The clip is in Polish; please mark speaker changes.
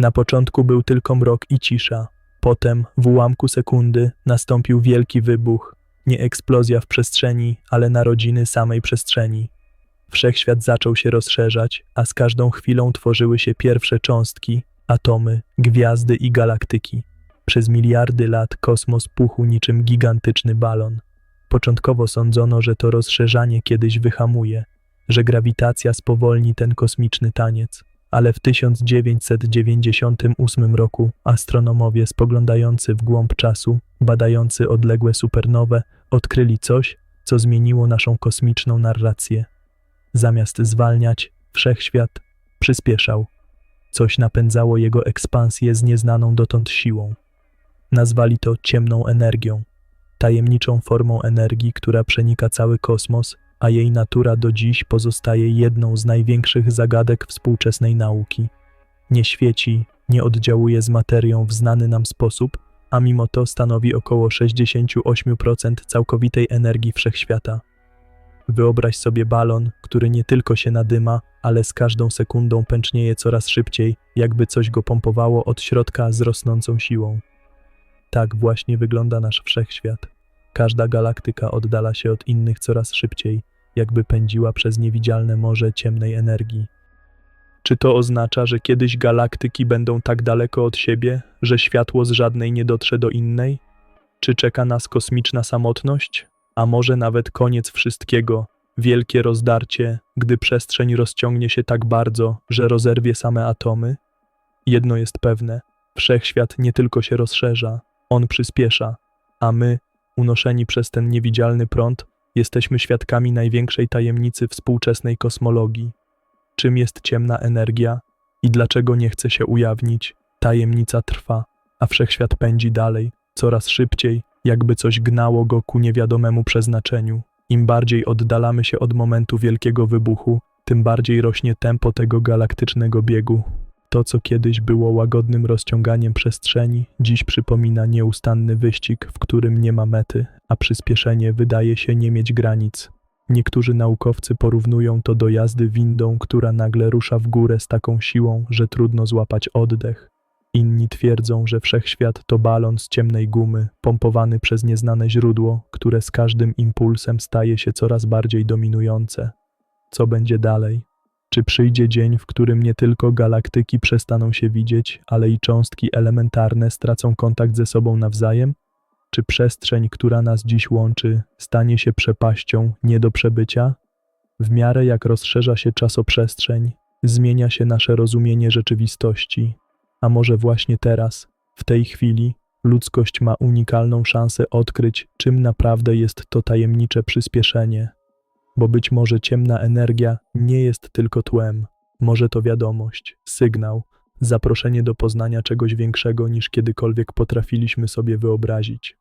Speaker 1: Na początku był tylko mrok i cisza. Potem, w ułamku sekundy, nastąpił wielki wybuch. Nie eksplozja w przestrzeni, ale narodziny samej przestrzeni. Wszechświat zaczął się rozszerzać, a z każdą chwilą tworzyły się pierwsze cząstki, atomy, gwiazdy i galaktyki. Przez miliardy lat kosmos puchł niczym gigantyczny balon. Początkowo sądzono, że to rozszerzanie kiedyś wyhamuje, że grawitacja spowolni ten kosmiczny taniec, ale w 1998 roku astronomowie spoglądający w głąb czasu, badający odległe supernowe, odkryli coś, co zmieniło naszą kosmiczną narrację. Zamiast zwalniać, wszechświat przyspieszał. Coś napędzało jego ekspansję z nieznaną dotąd siłą. Nazwali to ciemną energią, tajemniczą formą energii, która przenika cały kosmos, a jej natura do dziś pozostaje jedną z największych zagadek współczesnej nauki. Nie świeci, nie oddziałuje z materią w znany nam sposób, a mimo to stanowi około 68% całkowitej energii wszechświata. Wyobraź sobie balon, który nie tylko się nadyma, ale z każdą sekundą pęcznieje coraz szybciej, jakby coś go pompowało od środka z rosnącą siłą. Tak właśnie wygląda nasz wszechświat. Każda galaktyka oddala się od innych coraz szybciej, jakby pędziła przez niewidzialne morze ciemnej energii. Czy to oznacza, że kiedyś galaktyki będą tak daleko od siebie, że światło z żadnej nie dotrze do innej? Czy czeka nas kosmiczna samotność? A może nawet koniec wszystkiego, wielkie rozdarcie, gdy przestrzeń rozciągnie się tak bardzo, że rozerwie same atomy? Jedno jest pewne: wszechświat nie tylko się rozszerza, on przyspiesza, a my, unoszeni przez ten niewidzialny prąd, jesteśmy świadkami największej tajemnicy współczesnej kosmologii. Czym jest ciemna energia i dlaczego nie chce się ujawnić? Tajemnica trwa, a wszechświat pędzi dalej, coraz szybciej, jakby coś gnało go ku niewiadomemu przeznaczeniu. Im bardziej oddalamy się od momentu wielkiego wybuchu, tym bardziej rośnie tempo tego galaktycznego biegu. To, co kiedyś było łagodnym rozciąganiem przestrzeni, dziś przypomina nieustanny wyścig, w którym nie ma mety, a przyspieszenie wydaje się nie mieć granic. Niektórzy naukowcy porównują to do jazdy windą, która nagle rusza w górę z taką siłą, że trudno złapać oddech. Inni twierdzą, że wszechświat to balon z ciemnej gumy, pompowany przez nieznane źródło, które z każdym impulsem staje się coraz bardziej dominujące. Co będzie dalej? Czy przyjdzie dzień, w którym nie tylko galaktyki przestaną się widzieć, ale i cząstki elementarne stracą kontakt ze sobą nawzajem? Czy przestrzeń, która nas dziś łączy, stanie się przepaścią nie do przebycia? W miarę jak rozszerza się czasoprzestrzeń, zmienia się nasze rozumienie rzeczywistości. A może właśnie teraz, w tej chwili, ludzkość ma unikalną szansę odkryć, czym naprawdę jest to tajemnicze przyspieszenie bo być może ciemna energia nie jest tylko tłem, może to wiadomość, sygnał, zaproszenie do poznania czegoś większego niż kiedykolwiek potrafiliśmy sobie wyobrazić.